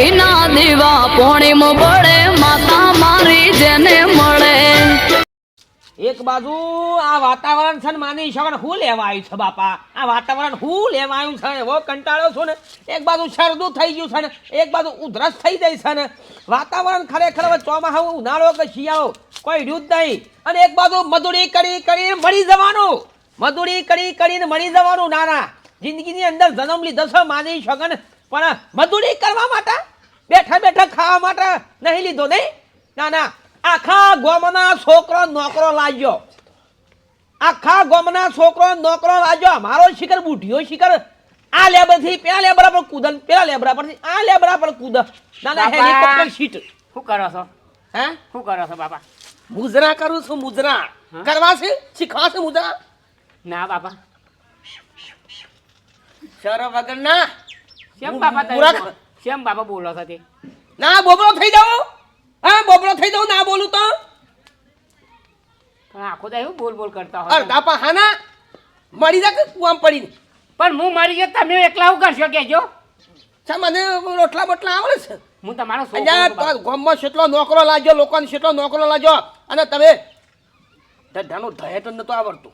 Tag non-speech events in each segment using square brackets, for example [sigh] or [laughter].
ઘીના દીવા પોણીમ પડે, માતા મારી જેને મળે. એક બાજુ આ વાતાવરણ છે ને માની શકન હું લેવા આવ્યું છે બાપા? આ વાતાવરણ હું લેવા આવ્યું છે? એવો કંટાળો છું ને. એક બાજુ શરદું થઈ ગયું છે ને, એક બાજુ ઉધરસ થઈ જાય છે ને. વાતાવરણ ખરેખર હવે ચોમાસા ઉનાળો કે શિયાળો, કોઈ જ નહીં. અને એક બાજુ મજૂરી કરી કરીને મળી જવાનું. મજૂરી કરી કરીને મળી જવાનું ના ના જિંદગીની અંદર જન્મ લીધો છે માની શકન પણ મજૂરી કરવા માટે બેઠા બેઠા ખાવા માટે નહીં લીધો નહીં? ના ના. આખા ગોમના છોકરો નોકરો લાગ્યો. આખા ગોમના છોકરો નોકરો લાગ્યો. મારો શિખર બુઢિયો શિખર. આ લેબરથી પેલા લેબરા પર કૂદન પેલા લેબરા પરથી આ લેબરા પર કૂદ ના ના હેલિકોપ્ટર સીટ. શું કરો છો? હે? શું કરો છો બાપા? મુજરા કરું છું મુજરા. કરવા છે? શીખવા છે મુજરા? ના બાપા. સર વગર ના કેમ બાપા તમે શેમ બાપા બોલો છો તે. ના બોબળો થઈ જાઓ હા બોબળો થઈ જાવ ના બોલું તો. પણ આખો દાય બોલ બોલ કરતા હોય. અડધા હાના. મરી જા કે કુવામ પડીને. પણ હું મરી ગયો તમે એકલા હું કરશો કેજો છે મને રોટલા બોટલા આવડે છે. હું તમારો ગામમાં કેટલો નોકરો લાગ્યો લોકોને કેટલો નોકરો લાગ્યો. અને તમે ધંધાનું નતું નતો આવડતું.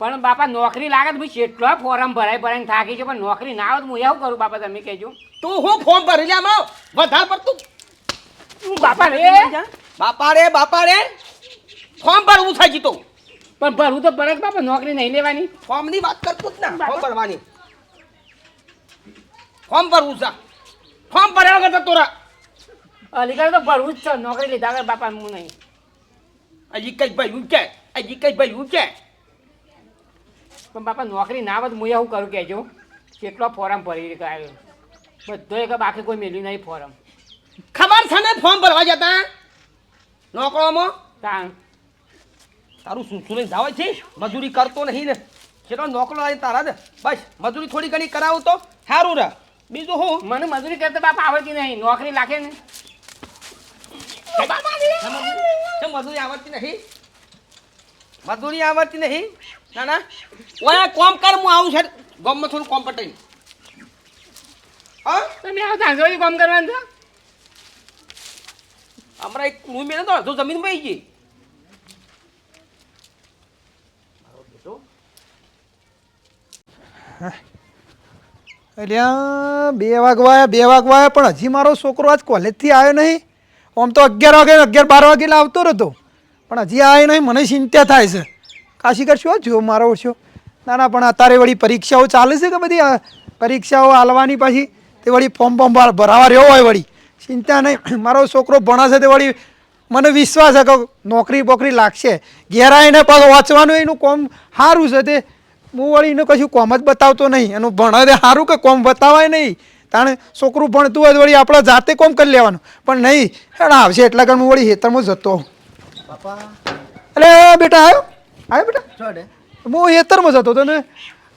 પણ બાપા નોકરી લાગે તો ભાઈ કેટલો ફોર્મ ભરાય ભરાઈને થાકી છે પણ નોકરી ના આવે તો હું એવું કરું બાપા તમે કહેજો. તું હું ફોર્મ ભરી લે આમાં વધારે પડતું. તું બાપા રે? બાપા રે બાપા રે. ફોર્મ ભરવું થાય જીતો પણ ભરવું તો ભરત બાપા નોકરી નહીં લેવાની. ફોર્મની વાત કરતું જ ના. ફોર્મ ભરવાની ફોર્મ ભરવું છે. ફોર્મ ભર્યા વગર તોરા અલીગઢ તો ભરવું જ છે નોકરી લીધા વગર બાપા હું નહીં. હજી કઈ ભાઈ હું કે? હજી કઈ ભાઈ હું કે? પણ બાપા નોકરી ના આવે તો હું એવું કરું કહેજો. કેટલો ફોરમ ભરી આવ્યો બધો એક બાકી કોઈ મેલ્યું નહીં ફોર્મ. ખબર છે ને ફોર્મ ભરવા જતા? નોકરોમાં? તાણ. તારું શું શું લઈને જાવ છે મજૂરી કરતો નહીં ને. કેટલો નોકરો આવી તારા ને બસ મજૂરી થોડી ઘણી કરાવું તો. સારું રહે બીજું હું? મને મજૂરી કરતા બાપા આવડતી નહીં. નોકરી લાગે ને. મજૂરી આવડતી નહીં. મજૂરી આવડતી નહીં. ના ના. ઓય કોમ કર હું આવું છે ગમમાં થોડું કોમ પટાઈ હા? તમે આવો ધાંધોળી કામ કરવાનું છો? અમારા એક હું મેં તો અડધો જમીન પડી ગઈ. એટલે બે વાગવાયા બે વાગવાયા પણ હજી મારો છોકરો આજ કોલેજથી આવ્યો નહીં. આમ તો અગિયાર વાગે અગિયાર બાર વાગે આવતો રહેતો. પણ હજી આવ્યો નહીં મને ચિંતા થાય છે. કાશી શિખર શું જો મારો છો ના ના પણ અત્યારે વળી પરીક્ષાઓ ચાલે છે કે બધી? પરીક્ષાઓ હાલવાની પાછી તે વળી ફોર્મ ફોર્મ ભરાવા રહ્યો હોય વળી. ચિંતા નહીં. [clears throat] મારો છોકરો ભણાશે તે વળી મને વિશ્વાસ છે કે નોકરી બોકરી લાગશે. ઘેરાઈને પાછું વાંચવાનું એનું કોમ સારું છે તે. હું વળી એનું કશું કોમ જ બતાવતો નહીં. એનું ભણે તે સારું કે કોમ બતાવાય નહીં? તાણે છોકરું ભણતું હોય તો વળી આપણે જાતે કોમ કરી લેવાનું. પણ નહીં હેડા આવશે એટલા કારણ હું વળી હેતરમાં જતો. એટલે બેટા આવ્યો આવ્યો બેટા. હું હેતરમાં જતો હતો ને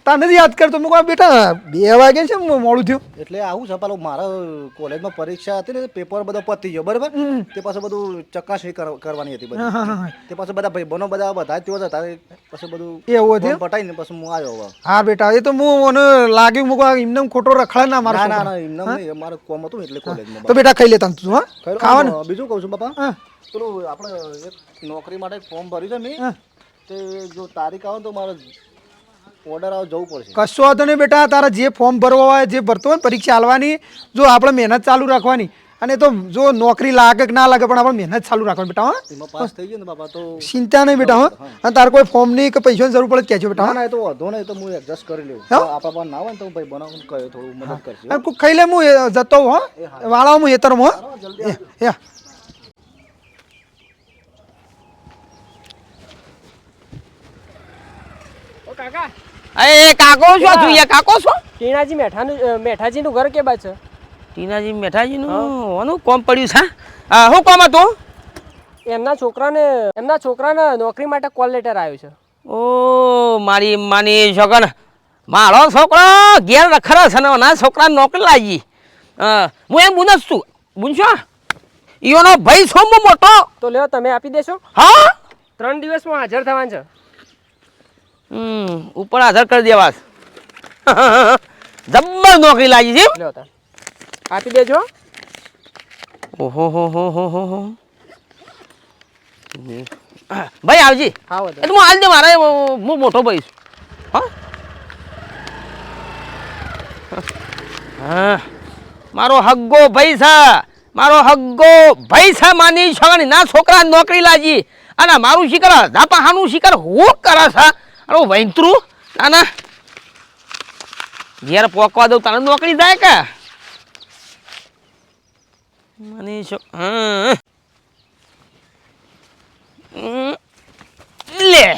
તને જ યાદ કરતો મૂકવા બેટા બે વાગે છે મોડું થયું. એટલે આવું છે પેલું મારા કોલેજમાં પરીક્ષા હતી ને પેપર બધો પતી ગયો બરાબર? તે પાછું બધું ચકાસણી કર- કરવાની હતી બધી. તે પાછું બધા ભાઈ બનો બધા બધા તેઓ હતા તારે પછી બધું એવું હતું? પટાઈને પછી હું આવ્યો હા બેટા એ તો હું મને લાગ્યું મૂકવા એમને ખોટો રખડા ના મારા ના ના એમને મારે કોમ હતું એટલે કોલેજમાં તો બેટા ખાઈ લેતા તું હા? ખાવાનું? બીજું કહું છું બાપા. પેલું આપણે એક નોકરી માટે ફોર્મ ભર્યું છે. મેં? તે જો તારીખ આવે તો મારે ઓર્ડર આવે જવું પડશે. કશો વાંધો નહીં બેટા તારા જે ફોર્મ ભરવા હોય જે ભરતો હોય ને પરીક્ષા આલવાની જો આપણે મહેનત ચાલુ રાખવાની અને તો જો નોકરી લાગે કે ના લાગે પણ આપણે મહેનત ચાલુ રાખવાની બેટા હા. પાસ થઈ ગયો ને બાપા તો ચિંતા નહીં બેટા હા. અને તારે કોઈ ફોર્મ નહીં કે પૈસાની જરૂર પડે કહેજો બેટા ના તો વાંધો નહીં તો હું એડજસ્ટ કરી લઉં. હા? આપણા પણ ના હોય ને તો ભાઈ બનાવું કહે થોડું મદદ કરજો. ખાઈ લે હું જતો હો. હા. વાળા હું હેતરમાં હો એ એ ઓ કાકા. એ કાકો છો તું એ કાકો છો? ટીણાજી મેઠાનું અ, મેઠાજીનું ઘર કે બાજુ? ટીનાજી મેઠાજીનું? ઓનું કોમ પડ્યું છે હા? શું કોમ હતું? એમના છોકરાને એમના છોકરાને નોકરી માટે કોલ લેટર આવ્યો છે. ઓ મારી માની છોકર મારો છોકરો ઘેર રખરો છે ને ના છોકરા નોકરી લાગી. હા હું એમ બુનસ છું. બુનશો? ઈઓનો ભાઈ છો હું મોટો? તો લ્યો તમે આપી દેશો. હા? ત્રણ દિવસમાં હાજર થવાનું છે. ઉપર આધાર કરી દેવા [laughs] જબ્બર નોકરી લાગી છે આપી દેજો ઓહો હો હો હો હો હો. ભાઈ આવજી. એટલે હું હાલ મારા હું મોટો ભાઈ છું. હા? મારો હગ્ગો ભાઈ છે. મારો હગ્ગો ભાઈ છે માની છોકરી ના છોકરા નોકરી લાજી અને મારું શિખર ધાપાહાનું શિકાર હું કરે છે? હું વૈંતરું ના ઘેર પોકવા દઉં તારે નોકરી જાય કે? માની હમ. લે,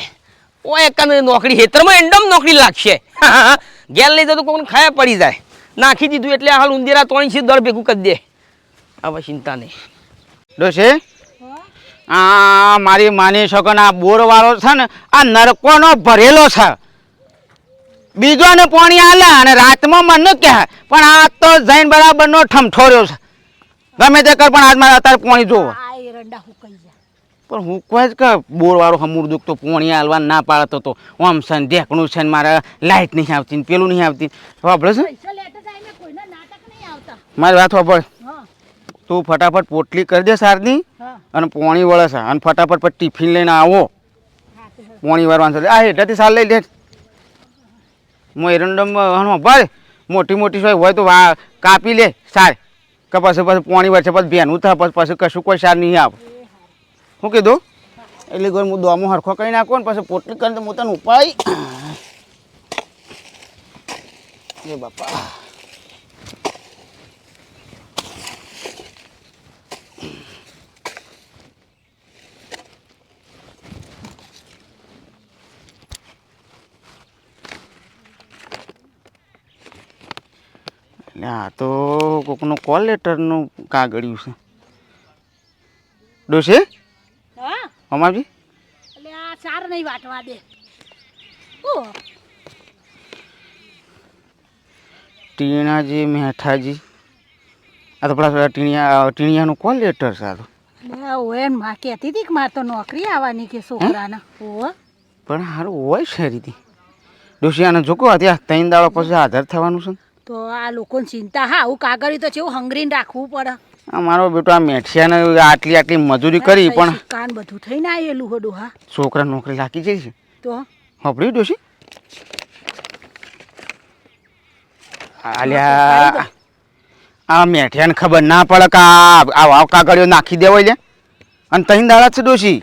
ઓય કને નોકરી હેતરમાં એન્ડમ નોકરી લાગશે. [laughs] ઘેર લઈ જતો કોઈને ખાયા પડી જાય. નાખી દીધું એટલે હાલ ઉંદેરા ત્રણ છે દર ભેગું કરી દે. હવે ચિંતા નહીં. ડોશી આ મારી માની શકો ને આ બોરવાળો છે ને આ નરકોનો ભરેલો છે. બીજોને પાણી આલે અને રાતમાં મને કહે પણ આ તો જૈન બરાબરનો ઠમઠો રહ્યો છે. ગમે તે કર પણ આજ મારે અત્યારે પાણી જોવો. પણ હું કોઈ જ કે બોરવાળો હમૂર દુઃખ તો પોણી આલવા ના પાડતો તો. ઓમ છે ને ઢેકણું છે ને મારે લાઇટ નહીં આવતી ને પેલું નહીં આવતી. વાપરે છે? મારી વાત વાપર. તું ફટાફટ પોટલી કરી દે સારની અને પોણી વળે છે. અને ફટાફટ પછી ટિફિન લઈને આવો. પોણી વાળવાનું છે. આ હેઠળથી સાર લઈ લે. હું એરંડમ ભાઈ મોટી મોટી સોય હોય તો વા કાપી લે સાર કે પછી પછી પોણી વળશે પછી ભેનું થાય પછી પછી કશું કોઈ સાર નહીં આવે. શું કીધું? એટલે ગયો હું દોમો હરખો કરી નાખો ને પછી પોટલી કરીને હું તને ઉપાડી. એ બાપા. એટલે આ તો કોકનું કોલ લેટરનું કાગળિયું છે? ડોશી? હા? અમાજી એટલે આ ચાર નહીં વાટવા દે. ટીણાજી મેઠાજી. આ તો પેલા ટીણિયા ટીણિયાનું કોલ લેટર છે આ તો. ઓયમાં કહેતી હતી કે મારે તો નોકરી આવવાની કે છોકરાના. ઓ પણ સારું હોય છે રીતે. ડોશી આને જોકો ત્યાં ત્રણ દાડો પછી હાજર થવાનું છે. તો આ લોકોને ચિંતા હા આવું કાગળી તો કેવું હંગરીને રાખવું પડે. અમારો બેટો આ મેઠિયાને આટલી આટલી મજૂરી કરી પણ કાન બધું થઈને આવેલું હા. છોકરા નોકરી લાગી જાય છે. તો? હપડી ડોશી આલ્યા આ મેઠિયાને ખબર ના પડે કે આ વાવ કાગળીઓ નાખી દેવાય લે અને તહીં દાડા છે ડોશી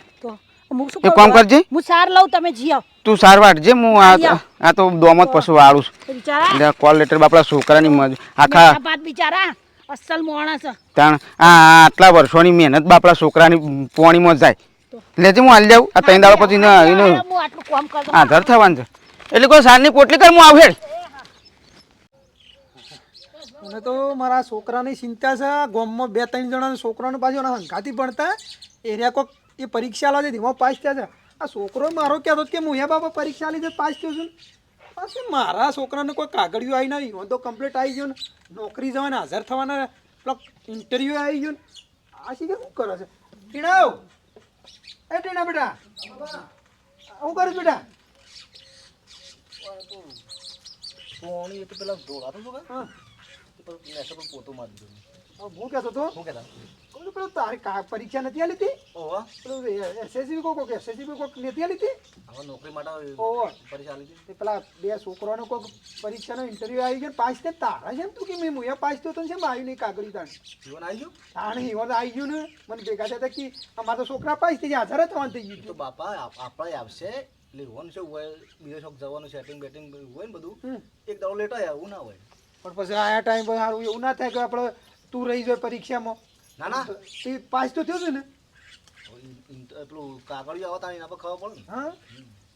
હું શું કામ કરજે. હું સાર લઉં તમે જીઓ તું સાર વાટજે હું આ આ તો દોમત પશુ વાળું છું. બિચારા. કોલ લેટર બાપડા છોકરાની મજ આખા બાદ બિચારા. અસલ મોણસ. તાણ આ આટલા વર્ષોની મહેનત બાપડા છોકરાની પોણીમાં જાય. લેજે હું હાલ જાઉં. આ ત્રણ દાડા પછી ના એનો હું આટલું કામ આધાર થવાનું છે. એટલે કોઈ સારની પોટલી કર હું આવું હેડ. મને તો મારા છોકરાની ચિંતા છે. ગામમાં બે ત્રણ જણા છોકરાનું પાછું હંગાથી ભણતા. એરિયા કોક એ પરીક્ષા લાવે છે તેમાં પાસ થયા છે. આ છોકરો મારો કહેતો કે હું બાપા પરીક્ષા લીધે પાસ થયો છું પાછું મારા છોકરાને કોઈ કાગળિયું આવી નહીં હું તો કમ્પ્લીટ આવી ગયો ને. નોકરી જવાના હાજર થવાના પેલો ઇન્ટરવ્યૂ આવી ગયો ને. આ શીખે શું કરે છે? ટીણાવ એ ટીણા બેટા. શું કરું બેટા? પોણી એ તો પેલા દોડાતો તો હા. પોતો મારી દીધો. હા, હું કહેતો તો શું કહેતા. કહું પેલું તારી પરીક્ષા નથી આલી હતી ઓવા પેલું એસએસસી કોક એસએસસી કોક નથી આલી હતી હવે નોકરી માટે ઓહો પરીક્ષા આલી હતી પેલા બે છોકરાનો કોઈક પરીક્ષાનો ઇન્ટરવ્યુ આવી ગયો પાસ તારા છે તું કે મેં મુયા પાસ થયો તો આવ્યું નહીં કાગળી તાણ? જીવન આવી ગયું? તાણ ઈવન આવી ગયું ને? મને ભેગા થયા તા કે અમારા તો છોકરા પાસ થઈ ગયા હાજર જ થવાનું થઈ તો બાપા આપ- આપણે આવશે. એટલે હોવાનું છે હોય બીજો શોખ જવાનું સેટિંગ બેટિંગ હોય ને બધું. એક દાડો લેટ આવ્યા એવું ના હોય. પણ પછી આયા ટાઈમ પર સારું એવું ના થાય કે આપણે તું રહી જાય પરીક્ષામાં. ના ના. તે પાસ તો થયો છે ને? પેલું કાગળિયું આવતા એના પર ખબર પડે ને? હા?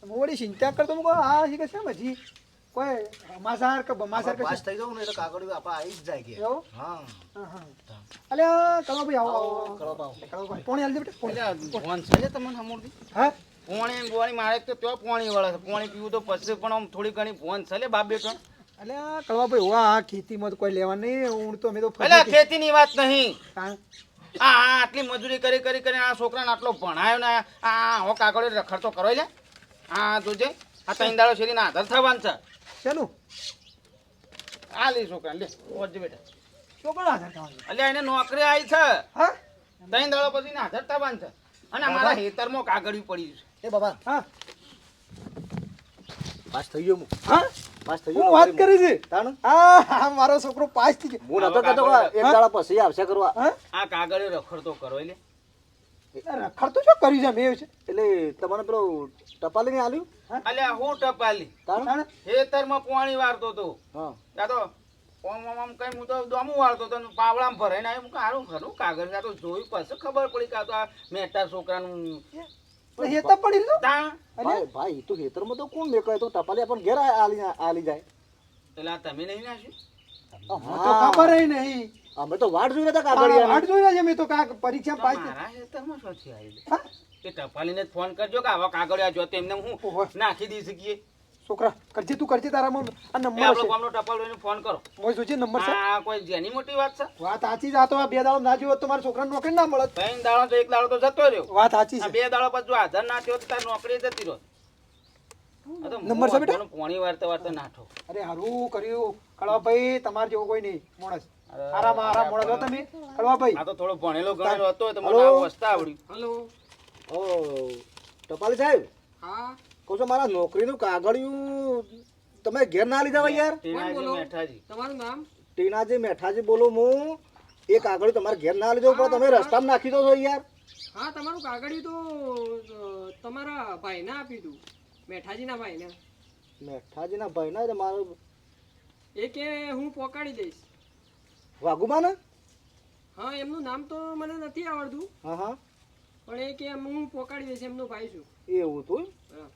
વળી ચિંતા કરતો હું આ હા શી કે છે હજી? કોઈ હમાસાર કે બમાસાર કે પાસ થઈ જાવ ને એટલે કાગળિયું આપણે આવી જ જાય કે. એવું? હા. હા હા. અલે કલો ભાઈ આવો આવો આવો. કરો પાવ કલો ભાઈ. પોણી હાલજે બેટા પોણી. ફોન છે તમને સમૂળથી હા? પોણી બોણી મારે તો ત્યાં પોણી વળે પોણી પીવું તો પછી પણ આમ થોડી ઘણી ફોન છે લે બાપ બેટો. અલે આ કળવા ભાઈ વાહ આ ખેતીમાં તો કોઈ લેવા નહીં હું તો અમે તો અલે ખેતીની વાત નહીં? આ આ આટલી મજૂરી કરી કરી કરી આ છોકરાને આટલો ભણાયો ને આ હો કાગળ રખડતો કરો લે. આ જોજે આ ત્રણ દાડો શેરીને આધાર થવાનું છે. શેનું આ લે છોકરા લે ઓજ બેટા. છોકરા આધાર થવાનું અલે એને નોકરી આવી છે. હા? ત્રણ દાડો પછી ના આધાર થવાનું છે. અને મારા હેતરમાં કાગળિયું પડ્યું છે. એ બાબા. હા. પાસ થઈ ગયો હું. હા? હું વાત કરી છે. તાણ? હા હા મારો છોકરો પાસ થઈ ગયો. હું નતો કહેતો એક દાડા પછી આવશે કરવા. આ રખડતો કરો એટલે. રખડતો શું કર્યું છે? મેં છે. એટલે તમને પેલો ટપાલી ને આલ્યું અલ્યા હું ટપાલી. તાણ? તાણે? પાણી વાળતો તો. હા. તો ઓમ ઓમ ઓમ કઈ હું તો દોમું વાળતો તો ને પાવડામાં ભરાઈને આવ્યો. સારું ખરું કાગળ તો જોયું પછી ખબર પડી કા આ તો આ મહેતા છોકરાનું તો હેતા પડી લો અરે ભાઈ તો હેતરમાં ખેતરમાં તો કોણ મેં કહે તો ટપાલી આપણ ઘેર આલી આલી જાય. એટલે તમે નહીં મને તો ખબર નહીં. અમે તો વાટ જોઈ રહ્યા હતા હા, વાટ જોઈ રહ્યા છે મેં તો કાક પરીક્ષા પાસ મારા હેતરમાં આવી હા? એ ટપાલીને ફોન કરજો કે આવા કાગળિયા જો તેમને હું નાખી દઈ શકીએ. છોકરા કરજે તું કરજે તારામાં આ નંબર છે. ગામનો ટપાલ લઈને ફોન કરો. મોય જોજે નંબર છે? આ કોઈ જેની મોટી વાત છે? વાત સાચી જ આ તો આ બે દાડો ના જોયો તો મારા છોકરાને નોકરી ના મળત. ત્રણ દાડો તો એક દાડો તો જતો રહ્યો. વાત સાચી આ છે. બે દાડો પછી હાજર ના થયો તો તાર નોકરી જતી રહ્યો નંબર છે બેટા? પોણી વારતા વારતા નાઠો અરે હારું કર્યું. કળવાભાઈ તમારે જેવો કોઈ નહીં. મોણસ. આરામ આરામ મોણસ. હો તમે? કળવાભાઈ આ તો થોડો ભણેલો ગણેલો હતો તો મને આ વસ્તા વસતા આવડ્યું. હલો? ઓ ટપાલ સાહેબ. હા? કહું છું મારા નોકરીનું કાગળિયું તમે ઘેર ના લીધા હોય યાર? ટીનાજી મેઠાજી. તમારું નામ? ટીનાજી મેઠાજી બોલું હું. એ કાગળિયું તમારે ઘેર ના લીધો પણ તમે રસ્તામાં નાખી દો છો યાર. હા તમારું કાગળિયું તો તમારા ભાઈને આપી દઉં. મેઠાજીના ભાઈને. મેઠાજીના ભાઈ ના મારું એ કે હું પોકાડી દઈશ. વાઘુમાં હા એમનું નામ તો મને નથી આવડતું. હા હા. પણ એ કે હું પોકાડી દઈશ એમનો ભાઈ છું. એવું તું? હા.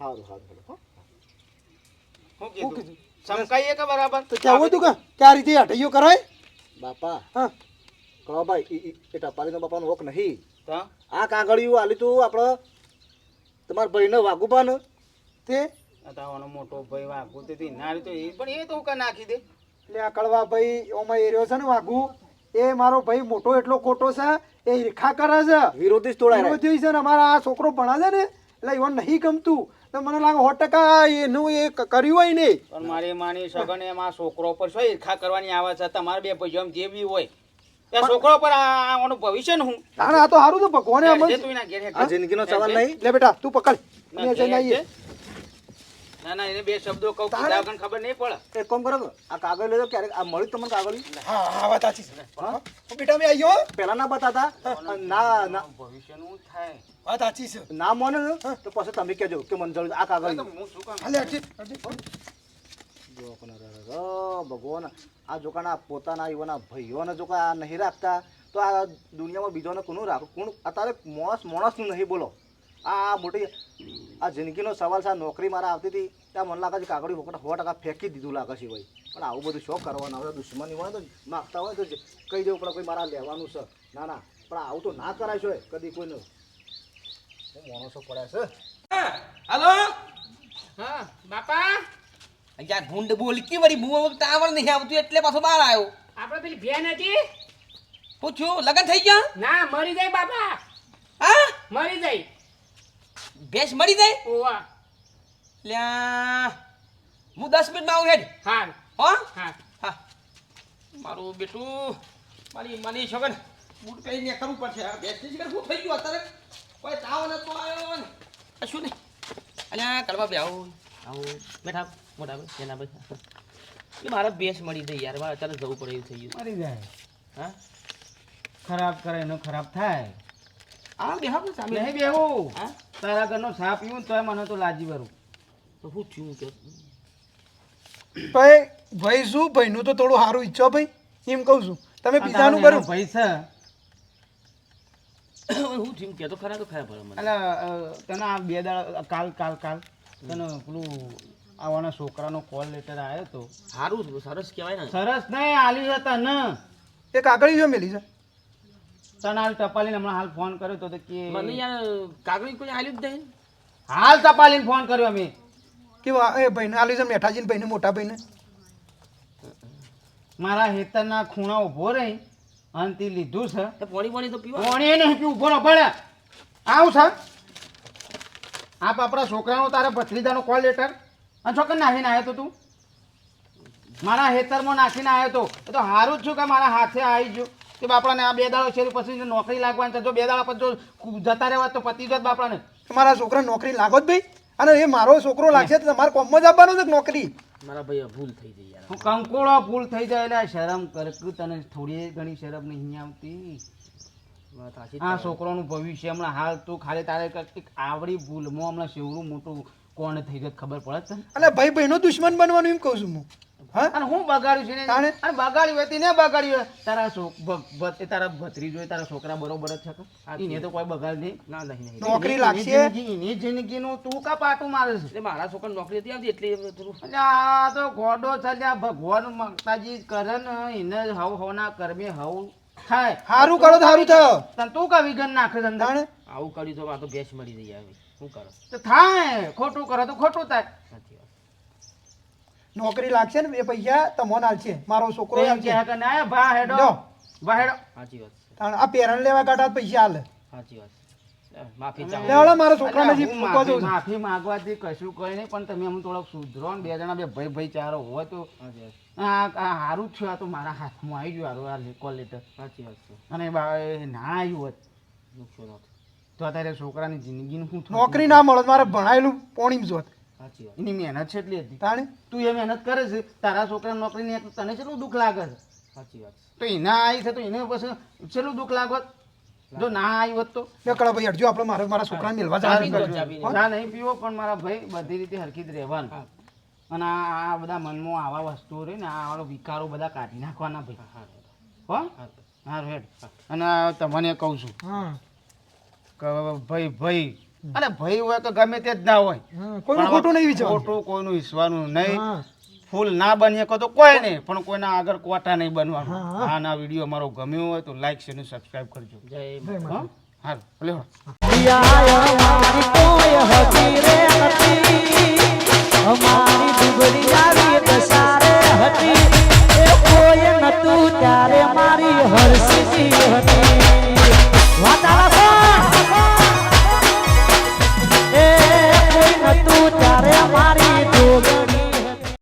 સારું સારું સારું હો. કીધું? સમકાઈએ કે બરાબર? તો કેવું હતું કે કે? આ રીતે હઠૈયો કરાય? બાપા હા. કળવાભાઈ ઈ- ઈ- એ ટપાલીનો બાપાનો હોક નહીં. આ કાગળિયું આલી તું આપણે તમારા ભાઈને વાઘુબા ને તે આ મોટો ભાઈ વાગુ તે નારી તો એ પણ એ તો હું નાખી દે. એટલે આ કળવાભાઈ ઓમાં એરિયો છે ને વાઘુ એ મારો ભાઈ મોટો એટલો ખોટો છે એ ઈર્ખા કરે છે. વિરોધી તોડાય વિરોધી છે ને અમારા આ છોકરો ભણા છે ને એટલે એવું નહીં ગમતું. તો મને લાગે સો ટકા એનું એ કર્યું હોય નહીં પણ મારી માની સગન એમાં છોકરો પર શું ઈર્ખા કરવાની આવે છે? તમારે બે ભાઈઓ જે બી હોય. એ છોકરો પર આ ભવિષ્ય ને હું તાણે આ તો સારું તો ભગવાને અમલ તું એના ઘેર હેડ. આ જિંદગીનો સવાલ નહીં? લે બેટા તું પકડ. ના, જઈને આવીએ. ના ના એને બે શબ્દો કહું ખબર નહીં પડે. એક કામ કરો આ કાગળ લેજો ક્યારેક આ મળ્યું તમને કાગળિયું હા હા વાત સાચી છે. બેટા મેં આવ્યો પહેલા ના બતાતા. ના ના ભવિષ્યનું થાય. વાત સાચી છે. ના માને ને તો પછી તમે કહેજો કે મને જરૂર આ કાગળ હું શું કામ? હાલે ભગવાન આ જોકાના પોતાના એવાના ભાઈઓને જો આ નહીં રાખતા તો આ દુનિયામાં બીજોને કોનું રાખો કોણ અત્યારે માણસ મોણસનું નહીં બોલો. આ મોટી આ જિંદગીનો સવાલ છે આ નોકરી મારા આવતી હતી ત્યાં મને લાગે છે કાગળી સો ટકા ફેંકી દીધું લાગે છે ભાઈ. પણ આવું બધું શોખ કરવાનું? આવે દુશ્મની હોય તો માગતા હોય તો કહી દેવું પડે કોઈ મારા લેવાનું છે. ના ના. પણ આવું તો ના કરાય છે કદી કોઈને. માણસો પડ્યા છે. હલો? હા બાપા? અહીંયા ગુંડ બોલકી વળી મું ટાવર નહીં આવતું એટલે પાછો બહાર આવ્યો. આપણે પેલી ભેન હતી? પૂછ્યું લગન થઈ ગયા? ના મરી જાય બાપા. હા? મરી જાય ભેંસ મરી જાય ઓવા લ્યા હું દસ મિનિટમાં આવું હેડ. હા. હો? હા. હા. મારું બેટું મારી માની છોકર બૂટ પહેરીને કરવું પડશે. ભેંસ થઈ ગયું અત્યારે? કોઈ તાવ નતો આવ્યો ને કશું નહીં અલ્યા કડવા બે આવો આવો બેઠા મોટા ભાઈ એના ભાઈ એ મારે ભેંસ મળી ગઈ યાર મારે અત્યારે જવું પડે એવું થઈ ગયું. મરી જાય. હા? ખરાબ કરે એનો ખરાબ થાય. આ બે હા સામે. નહીં બેહું. હા? તારા ઘરનો સાપ પીવું તોય મને તો લાજી ભરું. તો શું થયું કે ભાઈ ભાઈ શું? ભાઈનું તો થોડું સારું ઈચ્છો ભાઈ. એમ કહું છું. તમે બીજાનું કરો ભાઈ છે. હું થયું કે તો ખરા તો ખરા ભલે મને. એટલે તને આ બે દાડા કાલ કાલ કાલ તને પેલું આવવાના છોકરાનો કોલ લેટર આવ્યો તો. સારું સરસ કહેવાય ને. સરસ નહીં આલી હતા તને. એ કાગળી જો મેલી છે. તને હાલ ટપાલીને હમણાં હાલ ફોન કર્યો તો કે મને યાર કાગળી કોઈ આલી જ નહીં હાલ ટપાલીને ફોન કર્યો અમે. કે એ ભાઈને આલી છે મેઠાજીને ભાઈને મોટા ભાઈને. મારા હેતરના ખૂણા ઊભો રહી. અને તે લીધું છે. પાણી પોણી પોણી તો પીવા. પાણી નહીં પીવું ઊભો રહો ભલે. આવું છે? આપ આપણા છોકરાનો તારે ભત્રીજાનો કોલ લેટર અને છોકરા નાખીને આવ્યો તો તું? મારા હેતરમાં નાખીને આવ્યો તો? તો સારું જ છું કે મારા હાથે આવી ગયું. કે બાપડાને આ બે દાડો છે પછી નોકરી લાગવાની છે. જો બે દાડા પછી જો જતા રહેવા તો પતી જોત બાપડાને. મારા છોકરા નોકરી લાગો જ ભાઈ. અને એ મારો છોકરો લાગશે તો તમારે કોમમાં જ આપવાનો છે નોકરી? મારા ભાઈ ભૂલ થઈ ગઈ યાર. હું કંકોળો ભૂલ થઈ જાય એટલે શરમ કર કે તને થોડી ઘણી શરમ નહીં આવતી. આ છોકરાનું ભવિષ્ય હમણાં હાલ તું ખાલી તારે કંઈક આવડી ભૂલમાં હમણાં શેવડું મોટું કોણ થઈ ગયો ખબર પડે છે તને? અને ભાઈ બહેનો દુશ્મન બનવાનું એમ કહું છું હું. હા? અને હું બગાડ્યું છે ને? અને બગાડ્યું હોય તે ને બગાડ્યું હોય. તારા છોક- તારા ભત્રી જોઈ તારા છોકરા બરોબર જ છે એને તો કોઈ બગાડ નહીં. ના નહીં નહીં. નોકરી એની લાગશે? જિંદગી- એની જિંદગીનું તું કા પાટું મારે છે? એટલે મારા છોકરા નોકરી હતી આવતી એટલે થોડું એટલે આ તો ગોડો છે આ ભગવાન માતાજી કરે ને એને હવ હવના કર્મે હવ થાય સારું કરો તો સારું થયો. તને તું કા વિઘન નાખે છે આવું કર્યું તો આ તો ગેસ મળી જઈ આવે શું કરો? તો થાય. ખોટું કરો તો ખોટું થાય. નોકરી લાગશે ને એ પૈસા તમને આલશે મારો છોકરો છે કે ના? ભા હેડો. ભા હેડો. સાચી વાત આ પેરણ લેવા કાઢા પૈસા આલે. સાચી વાત માફી લે ચાહું મારો છોકરાને જે મૂકવા માફી માફી માંગવાથી કશું કોઈ નહીં પણ તમે અમને થોડોક સુધરો ને બે જણા બે ભાઈ ભાઈ ચારો હોય તો સારું જ થયું. આ તો મારા હાથમાં આવી ગયું. હારું આ કોલ લેટર સાચી વાત છે. અને ના આવ્યું હોત. નુકસાન હતું તો અત્યારે છોકરાની જિંદગીનું શું? નોકરી ના મળે મારે ભણાયેલું પોણી જોત. સાચી વાત. એની મહેનત છે એટલી હતી. તાણે? તું એ મહેનત કરે છે. તારા છોકરા નોકરી નહીં તો તને કેટલું દુઃખ લાગે છે? સાચી વાત તો એના આવી છે તો એને પછી કેટલું દુઃખ લાગત જો ના આવી હોત તો? કળા ભાઈ અડજો. આપણે મારે મારા છોકરાને મેળવા જવાનું નહીં પીવો. નહીં પીવો પણ મારા ભાઈ બધી રીતે હરખી જ રહેવાનું. અને આ બધા મનમાં આવા વસ્તુઓ રહી ને આ વાળો વિકારો બધા કાઢી નાખવાના ભાઈ. હો હા રેડ અને તમને કહું છું. કે ભાઈ ભાઈ અરે ભાઈ હોય તો ગમે તે જ ના હોય. કોઈનું ખોટું નહીં વિચાર ખોટું કોઈનું ઈશ્વરનું નહીં. ફૂલ ના બનીએ કહો તો કોઈ નહીં પણ કોઈના આગળ કોટા નહીં બનવાનું. હા. આ ના વીડિયો અમારો ગમ્યો હોય તો લાઈક શેર સબસ્ક્રાઈબ કરજો. જય હા? હારું ભલે અમારી ડુબરી આવી દસારે હતી. એ મારી હરસીજી હતી. વાતાવરણ